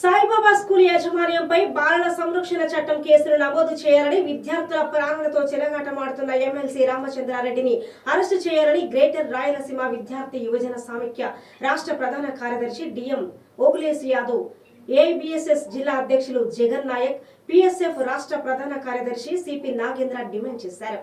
Saibaba school యాజమాన్యంపై బాలల సంరక్షణ చట్టం కేసులు నమోదు చేయాలని విద్యార్థుల ప్రాణాలతో చెలగాటమాడుతున్న ఎమ్మెల్సీ రామచంద్రారెడ్డిని అరెస్టు చేయాలని గ్రేటర్ రాయలసీమ విద్యార్థి యువజన సామిఖ్య రాష్ట్ర ప్రధాన కార్యదర్శి డిఎం ఓగులేశ్ యాదవ్ ఏబిఎస్ఎస్ జిల్లా అధ్యక్షులు జగన్ నాయక్ పిఎస్ఎఫ్ రాష్ట్ర ప్రధాన కార్యదర్శి సిపి నాగేంద్ర డిమాండ్ చేశారు.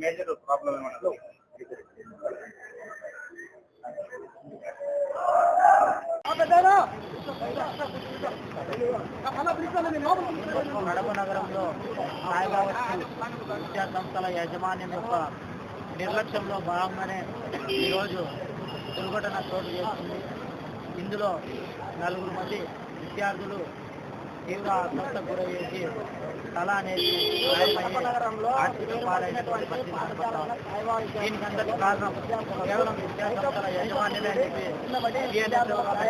Major problem ఏమన్నా కడప నగరంలో సాయిబాబా విద్యా సంస్థల యాజమాన్యం యొక్క నిర్లక్ష్యంలో భాగంగానే ఈరోజు దుర్ఘటన చోటు చేస్తుంది ఇందులో నలుగురు మంది విద్యార్థులు తీవ్ర గురయ్యేసి తల అనేది పాలైనటువంటి పరిస్థితి దీనికి అందరికీ కారణం కేవలం అని చెప్పి